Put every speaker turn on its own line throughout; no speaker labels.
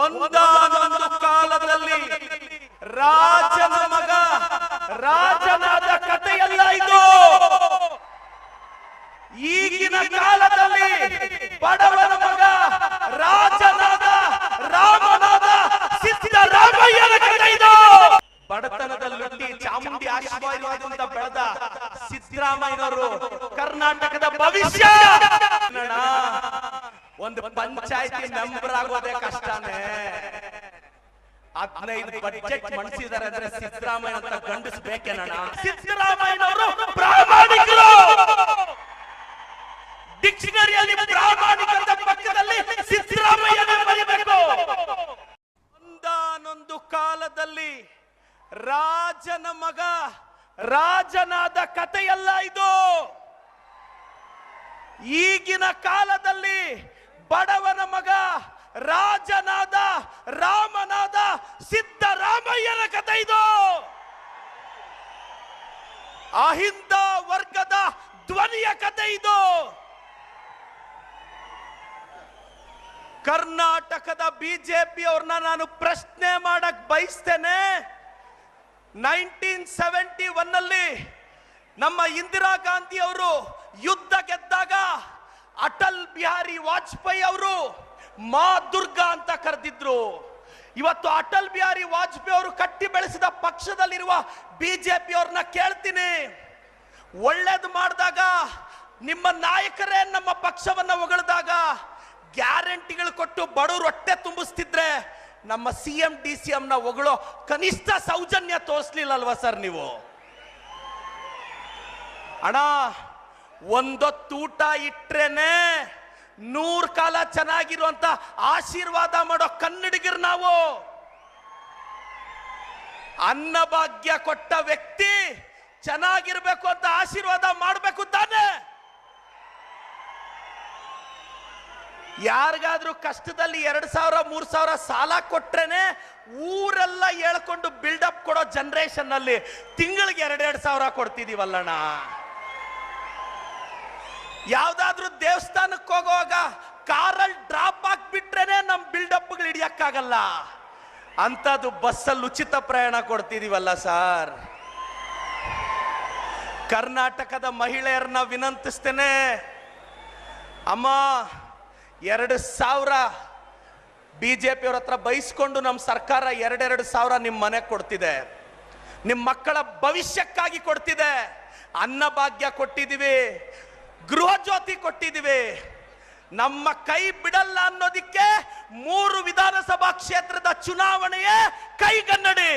ಒಂದಾನೊಂದು ಕಾಲದಲ್ಲಿ ರಾಜನ ಮಗ, ರಾಜನಾದ ಕಥೆಯಲ್ಲ ಇದು. ಈಗಿನ ಕಾಲದಲ್ಲಿ ಬಡವನ ಮಗ, ರಾಜನಾದ, ರಾಮನಾದ ಸಿದ್ದರಾಮಯ್ಯನ ಕಥೆ ಇದು. ಬಡತನದಲ್ಲಿ ಚಾಮುಂಡಿ ಆಶೀರ್ವಾದದಿಂದ ಬೆಳೆದ ಸಿದ್ದರಾಮಯ್ಯನವರು ಕರ್ನಾಟಕದ ಭವಿಷ್ಯ. ಒಂದು ಪಂಚಾಯತಿ ಮೆಂಬರ್ ಆಗೋದೇ ಕಷ್ಟನೇ. ಹದಿನೈದು ಬಜೆಟ್ ಮಂಡಿಸಿದ್ದಾರೆ ಅಂದ್ರೆ ಸಿದ್ದರಾಮಯ್ಯ ಅಂತ ಗಂಡಿಸ್ಬೇಕೇನಣ್ಣ? ಸಿದ್ದರಾಮಯ್ಯನವರು ಪ್ರಾಮಾಣಿಕರು. ಡಿಕ್ಷನರಿಯಲ್ಲಿ ಪ್ರಾಮಾಣಿಕದ ಪಕ್ಕದಲ್ಲಿ ಸಿದ್ದರಾಮಯ್ಯ ಬರೀಬೇಕು. ಒಂದಾನೊಂದು ಕಾಲದಲ್ಲಿ ರಾಜನ ಮಗ, ರಾಜನಾದ ಕಥೆಯಲ್ಲ ಇದು. ಈಗಿನ ಕಾಲದಲ್ಲಿ ಬಡವನ ಮಗ, ರಾಜನಾದ, ರಾಮನಾದ ಸಿದ್ದರಾಮಯ್ಯನ ಕಥೆ ಇದು. ಅಹಿಂದ ವರ್ಗದ ಧ್ವನಿಯ ಕಥೆ ಇದು. ಕರ್ನಾಟಕದ ಬಿಜೆಪಿ ಅವ್ರನ್ನ ನಾನು ಪ್ರಶ್ನೆ ಮಾಡಕ್ ಬಯಸ್ತೇನೆ. ನೈನ್ಟೀನ್ ಸೆವೆಂಟಿ ಒನ್ ಅಲ್ಲಿ ನಮ್ಮ ಇಂದಿರಾ ಗಾಂಧಿ ಅವರು ಯುದ್ಧ ಗೆದ್ದಾಗ ಅಟಲ್ ಬಿಹಾರಿ ವಾಜಪೇಯಿ ಅವರು ಮಾ ದುರ್ಗಾ ಅಂತ ಕರೆದಿದ್ರು. ಇವತ್ತು ಅಟಲ್ ಬಿಹಾರಿ ವಾಜಪೇಯಿ ಅವರು ಕಟ್ಟಿ ಬೆಳೆಸಿದ ಪಕ್ಷದಲ್ಲಿರುವ ಬಿಜೆಪಿ ಅವ್ರನ್ನ ಕೇಳ್ತೀನಿ. ಒಳ್ಳೇದು ಮಾಡಿದಾಗ, ನಿಮ್ಮ ನಾಯಕರೇ ನಮ್ಮ ಪಕ್ಷವನ್ನ ಹೊಗಳಿದಾಗ ಗ್ಯಾರಂಟಿಗಳು ಕೊಟ್ಟು ಬಡವರು ಹೊಟ್ಟೆ ತುಂಬಿಸ್ತಿದ್ರೆ ನಮ್ಮ ಸಿ ಎಂ, ಡಿ ಸಿ ಎಂನ ಹೊಗಳೋ ಕನಿಷ್ಠ ಸೌಜನ್ಯ ತೋರಿಸ್ಲಿಲ್ಲಲ್ವಾ ಸರ್ ನೀವು? ಅಣ್ಣ ಒಂದೊತ್ತೂಟ ಇಟ್ರೇನೆ ನೂರ್ ಕಾಲ ಚೆನ್ನಾಗಿರುವಂತ ಆಶೀರ್ವಾದ ಮಾಡೋ ಕನ್ನಡಿಗರು ನಾವು. ಅನ್ನಭಾಗ್ಯ ಕೊಟ್ಟ ವ್ಯಕ್ತಿ ಚೆನ್ನಾಗಿರ್ಬೇಕು ಅಂತ ಆಶೀರ್ವಾದ ಮಾಡಬೇಕು ತಾನೆ. ಯಾರಿಗಾದ್ರೂ ಕಷ್ಟದಲ್ಲಿ ಎರಡ್ ಸಾವಿರ, ಮೂರ್ ಸಾವಿರ ಸಾಲ ಕೊಟ್ರೇನೆ ಊರೆಲ್ಲ ಹೇಳ್ಕೊಂಡು ಬಿಲ್ಡಪ್ ಕೊಡೋ ಜನರೇಷನ್ ಅಲ್ಲಿ ತಿಂಗಳಿಗೆ ಎರಡೆರಡು ಸಾವಿರ ಕೊಡ್ತಿದೀವಲ್ಲಣ್ಣ. ಯಾವ್ದಾದ್ರೂ ದೇವಸ್ಥಾನಕ್ಕೆ ಹೋಗುವಾಗ ಕಾರಲ್ಲಿ ಡ್ರಾಪ್ ಹಾಕ್ಬಿಟ್ರೇನೆ ನಮ್ ಬಿಲ್ಡಪ್ಗಳು ಹಿಡಿಯಕ್ಕಾಗಲ್ಲ. ಅಂಥದ್ದು ಬಸ್ಸಲ್ಲಿ ಉಚಿತ ಪ್ರಯಾಣ ಕೊಡ್ತಿದೀವಲ್ಲ ಸರ್. ಕರ್ನಾಟಕದ ಮಹಿಳೆಯರನ್ನ ವಿನಂತಿಸ್ತೇನೆ. ಅಮ್ಮ, ಎರಡು ಸಾವಿರ ಬಿ ಜೆ ಅವ್ರ ಹತ್ರ ಬಯಸ್ಕೊಂಡು ನಮ್ಮ ಸರ್ಕಾರ ಎರಡೆರಡು ಸಾವಿರ ನಿಮ್ಮ ಮನೆಗೆ ಕೊಡ್ತಿದೆ. ನಿಮ್ಮ ಮಕ್ಕಳ ಭವಿಷ್ಯಕ್ಕಾಗಿ ಕೊಡ್ತಿದೆ. ಅನ್ನಭಾಗ್ಯ ಕೊಟ್ಟಿದ್ದೀವಿ ಗೃಹ ಜ್ಯೋತಿ ಕೊಟ್ಟಿದ್ದೀವಿ ನಮ್ಮ ಕೈ ಬಿಡಲ್ಲ ಅನ್ನೋದಿಕ್ಕೆ ಮೂರು ವಿಧಾನಸಭಾ ಕ್ಷೇತ್ರದ ಚುನಾವಣೆಯೇ ಕೈಗನ್ನಡಿ.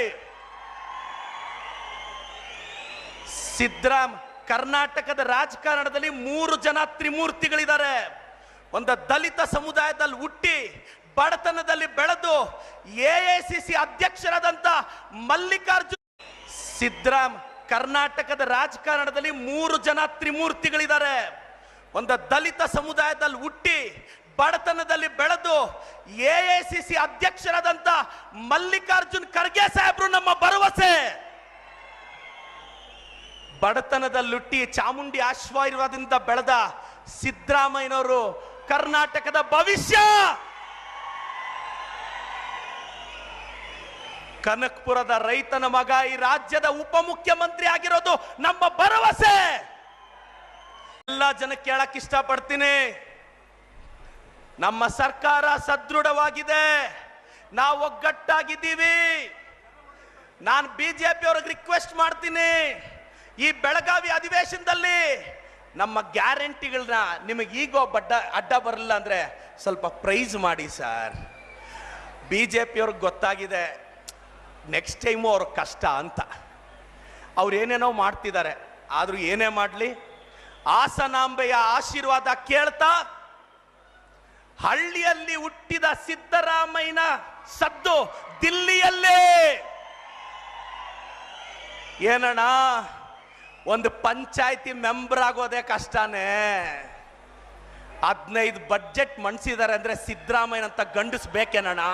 ಸಿದ್ದರಾಮ್ ಕರ್ನಾಟಕದ ರಾಜಕಾರಣದಲ್ಲಿ ಮೂರು ಜನ ತ್ರಿಮೂರ್ತಿಗಳಿದ್ದಾರೆ. ಒಂದು ದಲಿತ ಸಮುದಾಯದಲ್ಲಿ ಹುಟ್ಟಿ, ಬಡತನದಲ್ಲಿ ಬೆಳೆದು, ಎ ಸಿ ಸಿ ಅಧ್ಯಕ್ಷರಾದಂತ ಮಲ್ಲಿಕಾರ್ಜುನ್ ಸಿದ್ದರಾಮ್ ಕರ್ನಾಟಕದ ರಾಜಕಾರಣದಲ್ಲಿ ಮೂರು ಜನ ತ್ರಿಮೂರ್ತಿಗಳಿದ್ದಾರೆ. ಒಂದು ದಲಿತ ಸಮುದಾಯದಲ್ಲಿ ಹುಟ್ಟಿ, ಬಡತನದಲ್ಲಿ ಬೆಳೆದು, ಎ ಸಿ ಸಿ ಅಧ್ಯಕ್ಷರಾದಂತ ಮಲ್ಲಿಕಾರ್ಜುನ್ ಖರ್ಗೆ ಸಾಹೇಬ್ರು ನಮ್ಮ ಭರವಸೆ. ಬಡತನದಲ್ಲುಟ್ಟಿ ಚಾಮುಂಡಿ ಆಶೀರ್ವಾದದಿಂದ ಬೆಳೆದ ಸಿದ್ದರಾಮಯ್ಯನವರು ಕರ್ನಾಟಕದ ಭವಿಷ್ಯ. ಕನಕ್ಪುರದ ರೈತನ ಮಗ ಈ ರಾಜ್ಯದ ಉಪಮುಖ್ಯಮಂತ್ರಿ ಆಗಿರೋದು ನಮ್ಮ ಭರವಸೆ. ಎಲ್ಲ ಜನ ಕೇಳಕ್ ಇಷ್ಟಪಡ್ತೀನಿ. ನಮ್ಮ ಸರ್ಕಾರ ಸದೃಢವಾಗಿದೆ. ನಾವು ಒಗ್ಗಟ್ಟಾಗಿದ್ದೀವಿ. ನಾನು ಬಿಜೆಪಿ ಅವ್ರಿಗೆ ರಿಕ್ವೆಸ್ಟ್ ಮಾಡ್ತೀನಿ. ಈ ಬೆಳಗಾವಿ ಅಧಿವೇಶನದಲ್ಲಿ ನಮ್ಮ ಗ್ಯಾರಂಟಿಗಳನ್ನ ನಿಮಗೆ ಈಗೋ ಬಡ್ಡ ಅಡ್ಡ ಬರಲ್ಲ ಅಂದ್ರೆ ಸ್ವಲ್ಪ ಪ್ರೈಸ್ ಮಾಡಿ ಸರ್ ಬಿ ಜೆ ಅವ್ರಿಗೆ ಗೊತ್ತಾಗಿದೆ. ನೆಕ್ಸ್ಟ್ ಟೈಮು ಅವ್ರ ಕಷ್ಟ ಅಂತ. ಅವ್ರು ಏನೇನೋ ಮಾಡ್ತಿದ್ದಾರೆ, ಆದರೂ ಏನೇ ಮಾಡಲಿ ಆಸನಾಂಬೆಯ ಆಶೀರ್ವಾದ ಕೇಳ್ತಾ, ಹಳ್ಳಿಯಲ್ಲಿ ಹುಟ್ಟಿದ ಸಿದ್ದರಾಮಯ್ಯನ ಸದ್ದು ದಿಲ್ಲಿಯಲ್ಲೇ. ಏನಣ್ಣ, ಒಂದು ಪಂಚಾಯತಿ ಮೆಂಬರ್ ಆಗೋದೇ ಕಷ್ಟನೇ. ಹದಿನೈದು ಬಡ್ಜೆಟ್ ಮಂಡಿಸಿದ್ದಾರೆ ಅಂದರೆ ಸಿದ್ದರಾಮಯ್ಯನಂತ ಗಂಡಿಸ್ಬೇಕೇನಣ್ಣ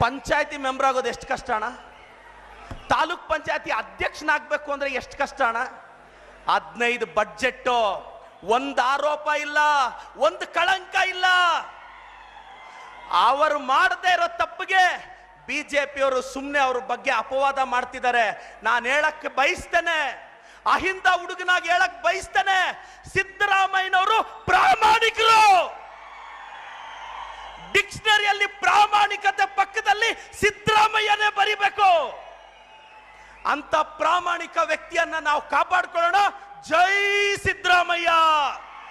ಪಂಚಾಯತಿ ಮೆಂಬರ್ ಆಗೋದು ಎಷ್ಟು ಕಷ್ಟ ಅಣ್ಣ? ತಾಲೂಕ್ ಪಂಚಾಯತಿ ಅಧ್ಯಕ್ಷನಾಗಬೇಕು ಅಂದ್ರೆ ಎಷ್ಟು ಕಷ್ಟ ಅಣ್ಣ? ಹದಿನೈದು ಬಡ್ಜೆಟ್ಟು ಒಂದು ಆರೋಪ ಇಲ್ಲ, ಒಂದು ಕಳಂಕ ಇಲ್ಲ. ಅವರು ಮಾಡದೇ ಇರೋ ತಪ್ಪಿಗೆ ಬಿಜೆಪಿಯವರು ಸುಮ್ಮನೆ ಅವ್ರ ಬಗ್ಗೆ ಅಪವಾದ ಮಾಡ್ತಿದ್ದಾರೆ. ನಾನು ಹೇಳಕ್ ಬಯಸ್ತೇನೆ. ಅಹಿಂದ ಹುಡುಗನಾಗಿ ಹೇಳಕ್ ಬಯಸ್ತೇನೆ. ಸಿದ್ದರಾಮಯ್ಯನವರು ಪ್ರಾಮಾಣಿಕರು. ಡಿಕ್ಷನರಿಯಲ್ಲಿ ಪ್ರಾಮ ಸಿದ್ದರಾಮಯ್ಯನೇ ಬರಿಬೇಕು. ಅಂತ ಪ್ರಾಮಾಣಿಕ ವ್ಯಕ್ತಿಯನ್ನ ನಾವು ಕಾಪಾಡ್ಕೊಳ್ಳೋಣ. ಜೈ ಸಿದ್ದರಾಮಯ್ಯ.